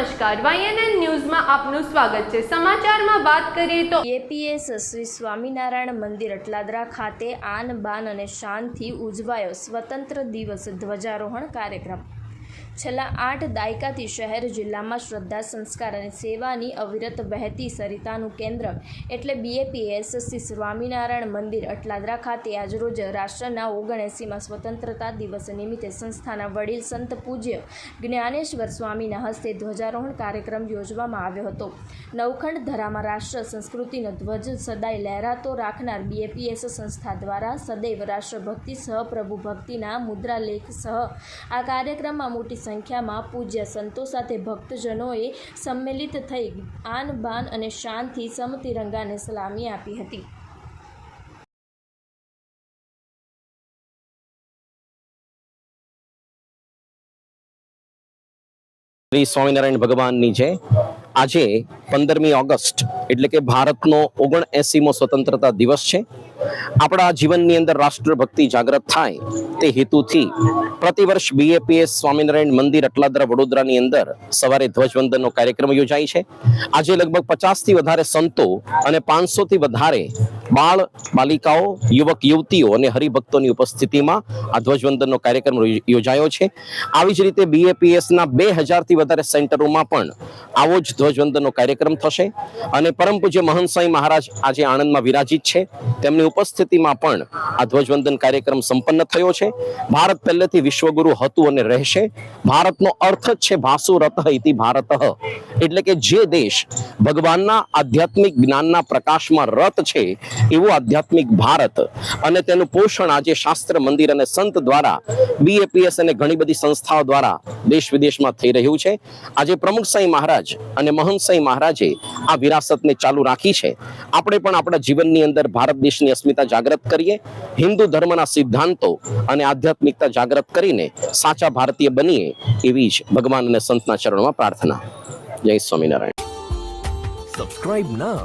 નમસ્કાર. વાયએનએન ન્યૂઝમાં આપનું સ્વાગત છે. સમાચારમાં વાત કરીએ તો એપીએસ શ્રી સ્વામિનારાયણ મંદિર અટલાદરા ખાતે આન બાન અને શાનથી ઉજવાયો સ્વતંત્ર દિવસ ધ્વજારોહણ કાર્યક્રમ. છેલ્લા આઠ દાયકાથી શહેર જિલ્લામાં શ્રદ્ધા, સંસ્કાર અને સેવાની અવિરત વહેતી સરિતાનું કેન્દ્ર એટલે બીએપીએસ શ્રી સ્વામિનારાયણ મંદિર અટલાદરા ખાતે આજરોજ રાષ્ટ્રના ઓગણએંસીમાં સ્વતંત્રતા દિવસ નિમિત્તે સંસ્થાના વડીલ સંત પૂજ્ય જ્ઞાનેશ્વર સ્વામીના હસ્તે ધ્વજારોહણ કાર્યક્રમ યોજવામાં આવ્યો હતો. નવખંડ ધરામાં રાષ્ટ્ર સંસ્કૃતિનો ધ્વજ સદાય લહેરાતો રાખનાર બીએપીએસ સંસ્થા દ્વારા સદૈવ રાષ્ટ્રભક્તિ સહ પ્રભુ ભક્તિના મુદ્રાલેખ સહ આ કાર્યક્રમમાં મોટી સંખ્યામાં પૂજ્ય સંતો સાથે ભક્તજનોએ સંમેલિત થઈ આન બાન અને શાનથી સમતિરંગાને સલામી આપી હતી. શ્રી સ્વામિનારાયણ ભગવાનની છે આજે પંદરમી ઓગસ્ટ એટલે કે ભારતનો ઓગણ એસીમો સ્વતંત્રતા દિવસ છે. આપણા જીવનની અંદર રાષ્ટ્રભક્તિ જાગૃત થાય તે હેતુથી પ્રતિવર્ષ બીએપીએસ સ્વામિનારાયણ મંદિર અટલાદરા વડોદરાની અંદર સવારે ધ્વજવંદનનો કાર્યક્રમ યોજાય છે. આજે લગભગ પચાસથી વધારે સંતો અને પાંચસોથી વધારે બાળ, બાલિકાઓ, યુવક, યુવતીઓ અને હરિભક્તોની ઉપસ્થિતિમાં આ ધ્વજવંદનનો કાર્યક્રમ યોજાયો છે. આવી જ રીતે બીએપીએસના બે હજારથી વધારે સેન્ટરોમાં પણ આવો જ ધ્વજવંદનનો કાર્યક્રમ થશે અને પરમ પૂજ્ય મહંત સ્વામી મહારાજ આજે આણંદમાં વિરાજિત છે. તેમની ઉપસ્થિતિમાં પણ આ ધ્વજવંદન કાર્યક્રમ સંપન્ન થયો છે. ભારત પહેલેથી વિશ્વગુરુ હતું અને રહેશે. ભારતનો અર્થ જ છે ભાસુ રથ ઇતિ ભારત. એટલે કે જે દેશ ભગવાનના આધ્યાત્મિક જ્ઞાનના પ્રકાશમાં રત છે એવું આધ્યાત્મિક ભારત અને તેનું પોષણ આજે શાસ્ત્ર, મંદિર અને સંત દ્વારા બીએપીએસ અને ઘણી બધી સંસ્થાઓ દ્વારા દેશ વિદેશમાં થઈ રહ્યું છે. આજે પ્રમુખ સાંઈ મહારાજ અને મહંત સાંઈ મહારાજે આ વિરાસતને ચાલુ રાખી છે. આપણે પણ આપણા જીવનની અંદર ભારત દેશની અસ્મિતા જાગૃત કરીએ. હિન્દુ ધર્મના સિદ્ધાંતો અને આધ્યાત્મિકતા જાગૃત કરીને સાચા ભારતીય બનીએ એવી જ ભગવાન અને સંતના ચરણોમાં પ્રાર્થના. જય Swaminarayan. Subscribe now